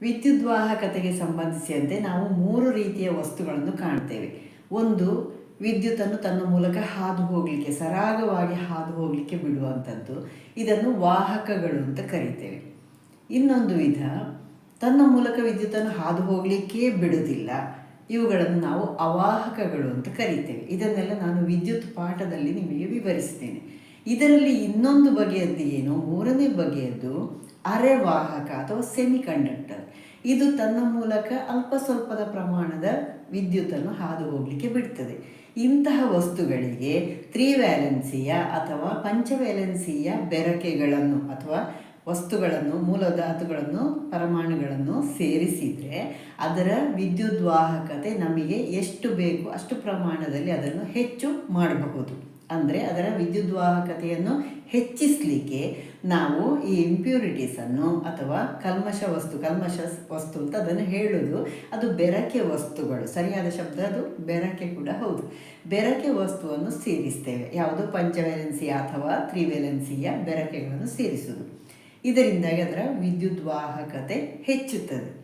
ವಿದ್ಯುದ್ವಾಹಕತೆಗೆ ಸಂಬಂಧಿಸಿದಂತೆ ನಾವು ಮೂರು ರೀತಿಯ ವಸ್ತುಗಳನ್ನು ಕಾಣ್ತೇವೆ. ಒಂದು, ವಿದ್ಯುತ್ತನ್ನು ತನ್ನ ಮೂಲಕ ಹಾದು ಹೋಗಲಿಕ್ಕೆ, ಸರಾಗವಾಗಿ ಹಾದು ಹೋಗಲಿಕ್ಕೆ ಬಿಡುವಂಥದ್ದು ಇದನ್ನು ವಾಹಕಗಳು ಅಂತ ಕರಿತೇವೆ. ಇನ್ನೊಂದು ವಿಧ, ತನ್ನ ಮೂಲಕ ವಿದ್ಯುತ್ತನ್ನು ಹಾದು ಹೋಗಲಿಕ್ಕೆ ಬಿಡುವುದಿಲ್ಲ. ಇವುಗಳನ್ನು ನಾವು ಅವಾಹಕಗಳು ಅಂತ ಕರಿತೇವೆ. ಇದನ್ನೆಲ್ಲ ನಾನು ವಿದ್ಯುತ್ ಪಾಠದಲ್ಲಿ ನಿಮಗೆ ವಿವರಿಸ್ತೇನೆ. ಇದರಲ್ಲಿ ಇನ್ನೊಂದು ಬಗೆಯದ್ದು ಏನು? ಮೂರನೇ ಬಗೆಯದ್ದು ಅರೆವಾಹಕ ಅಥವಾ ಸೆಮಿ ಕಂಡಕ್ಟರ್ ಇದು ತನ್ನ ಮೂಲಕ ಅಲ್ಪ ಸ್ವಲ್ಪದ ಪ್ರಮಾಣದ ವಿದ್ಯುತ್ತನ್ನು ಹಾದು ಹೋಗಲಿಕ್ಕೆ ಬಿಡ್ತದೆ. ಇಂತಹ ವಸ್ತುಗಳಿಗೆ ತ್ರಿವ್ಯಾಲೆನ್ಸಿಯ ಅಥವಾ ಪಂಚವ್ಯಾಲೆನ್ಸಿಯ ಬೆರಕೆಗಳನ್ನು ಅಥವಾ ವಸ್ತುಗಳನ್ನು, ಮೂಲಧಾತುಗಳನ್ನು, ಪರಮಾಣುಗಳನ್ನು ಸೇರಿಸಿದರೆ ಅದರ ವಿದ್ಯುದ್ವಾಹಕತೆ ನಮಗೆ ಎಷ್ಟು ಬೇಕು ಅಷ್ಟು ಪ್ರಮಾಣದಲ್ಲಿ ಅದನ್ನು ಹೆಚ್ಚು ಮಾಡಬಹುದು. ಅಂದರೆ ಅದರ ವಿದ್ಯುದ್ವಾಹಕತೆಯನ್ನು ಹೆಚ್ಚಿಸಲಿಕ್ಕೆ ನಾವು ಈ ಇಂಪ್ಯೂರಿಟೀಸನ್ನು ಅಥವಾ ಕಲ್ಮಶ ವಸ್ತು ಕಲ್ಮಶ ವಸ್ತು ಅಂತ ಅದನ್ನು ಹೇಳೋದು. ಅದು ಬೆರಕೆ ವಸ್ತುಗಳು. ಸರಿಯಾದ ಶಬ್ದ ಅದು? ಬೆರಕೆ ಕೂಡ ಹೌದು. ಬೆರಕೆ ವಸ್ತುವನ್ನು ಸೇರಿಸ್ತೇವೆ. ಯಾವುದು? ವೆಲೆನ್ಸಿ ಅಥವಾ ತ್ರಿವೆಲೆನ್ಸಿಯ ಬೆರಕೆಗಳನ್ನು ಸೇರಿಸುವುದು ಇದರಿಂದಾಗಿ ಅದರ ವಿದ್ಯುದ್ವಾಹಕತೆ ಹೆಚ್ಚುತ್ತದೆ.